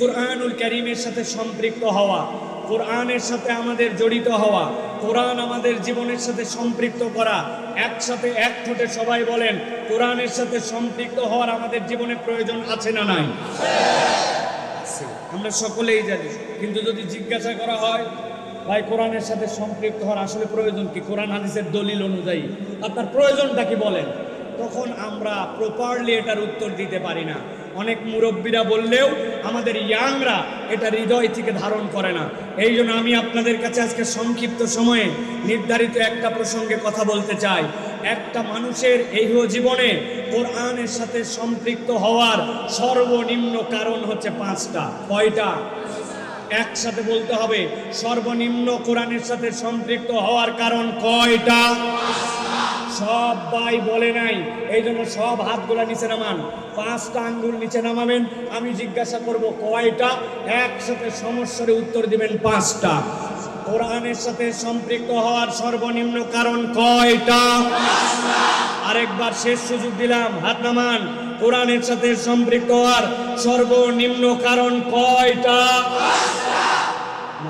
কোরআনুল করিমের সাথে সম্পৃক্ত হওয়া, কোরআনের সাথে আমাদের জড়িত হওয়া, কোরআন আমাদের জীবনের সাথে সম্পৃক্ত করা, একসাথে এক ঠোঁটে সবাই বলেন, কোরআনের সাথে সম্পৃক্ত হওয়ার আমাদের জীবনে প্রয়োজন আছে না নাই। আমরা সকলেই জানি, কিন্তু যদি জিজ্ঞাসা করা হয়, ভাই, কোরআনের সাথে সম্পৃক্ত হওয়ার আসলে প্রয়োজন কি? কোরআন হাদিসের দলিল অনুযায়ী। আপনার প্রয়োজনটা কি বলেন? তখন আমরা প্রপারলি এটার উত্তর দিতে পারি না। অনেক মুরব্বীরা বললেও আমাদের ইয়াংরা এটা হৃদয় থেকে ধারণ করে না। এই জন্য আমি আপনাদের কাছে আজকে সংক্ষিপ্ত সময়ে নির্ধারিত একটা প্রসঙ্গে কথা বলতে চাই। একটা মানুষের এই জীবনে কোরআনের সাথে সম্পৃক্ত হওয়ার সর্বনিম্ন কারণ হচ্ছে পাঁচটা। কয়টা? একসাথে বলতে হবে, সর্বনিম্ন কোরআনের সাথে সম্পৃক্ত হওয়ার কারণ কয়টা? সবাই বলে নাই, এই জন্য সব হাতগুলা নিচে নামান। পাঁচটা আঙ্গুল নিচে নামাবেন, আমি জিজ্ঞাসা করব, কয়টা? একসাথে সমস্যার উত্তর দিবেন পাঁচটা। কোরআনের সাথে সম্পৃক্ত হওয়ার সর্বনিম্ন কারণ কয়টা? আরেকবার শেষ সুযোগ দিলাম, হাত নামান। কোরআনের সাথে সম্পৃক্ত হওয়ার সর্বনিম্ন কারণ কয়টা?